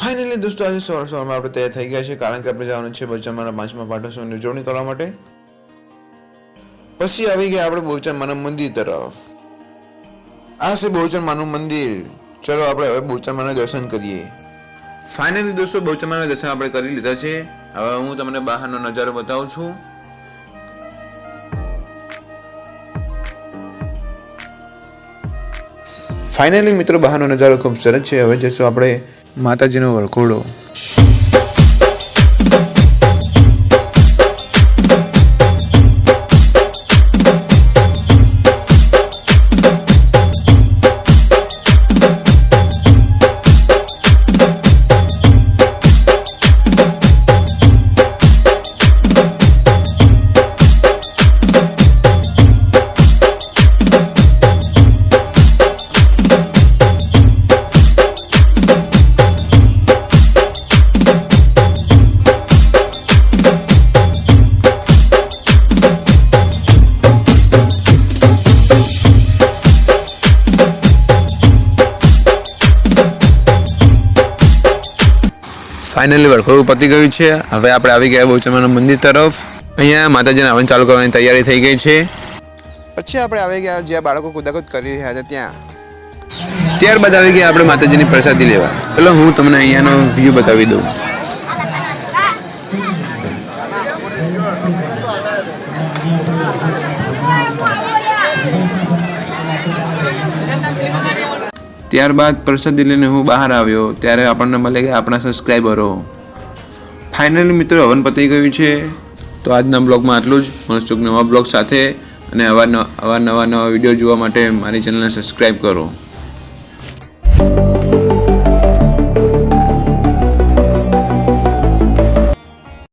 Finally દોસ્તો, આજે સવાર સવારમાં આપણે તૈયાર થઈ ગયા છે કારણ કે આપણે જવાનું છે બચમાના પાંચમા પાઠોત્સવની ઉજવણી કરવા માટે. પછી આવી ગયા આપણે બહુચરમાના મંદિર તરફ. આ છે બહુચરમાનું મંદિર. ચલો આપણે હવે બહુચરમાના દર્શન કરીએ. ફાઇનલી દોસ્તો બહુચરમાના દર્શન આપણે કરી લીધા છે. હવે હું તમને બહારનો નજારો બતાવું છું. ફાઇનલી મિત્રો, બહારનો નજારો ખૂબ સરસ છે. હવે જઈશું આપણે માતાજીનો વરઘોડો. ફાઇનલી વરખોડું પતી ગયું છે. હવે આપણે આવી ગયા બહુચરમાના મંદિર તરફ. અહીંયા માતાજીના હવન ચાલુ કરવાની તૈયારી થઈ ગઈ છે. પછી આપણે આવી ગયા જ્યાં બાળકો કુદાકુદ કરી રહ્યા હતા ત્યાં. ત્યારબાદ આવી ગયા આપણે માતાજીની પ્રસાદી લેવા. ચલો હું તમને અહીંયાનો વ્યૂ બતાવી દઉં. ત્યારબાદ પ્રસાદી લઈને હું બહાર આવ્યો, ત્યારે આપણને મળે કે આપણા સબસ્ક્રાઈબરો ફાઇનલી મિત્રો, હવન પતી ગયું છે. તો આજના બ્લોગમાં આટલું જ. મનસુખ નવા બ્લોગ સાથે અને અવારનવા અવારનવા નવા વીડિયો જોવા માટે મારી ચેનલને સબસ્ક્રાઈબ કરો.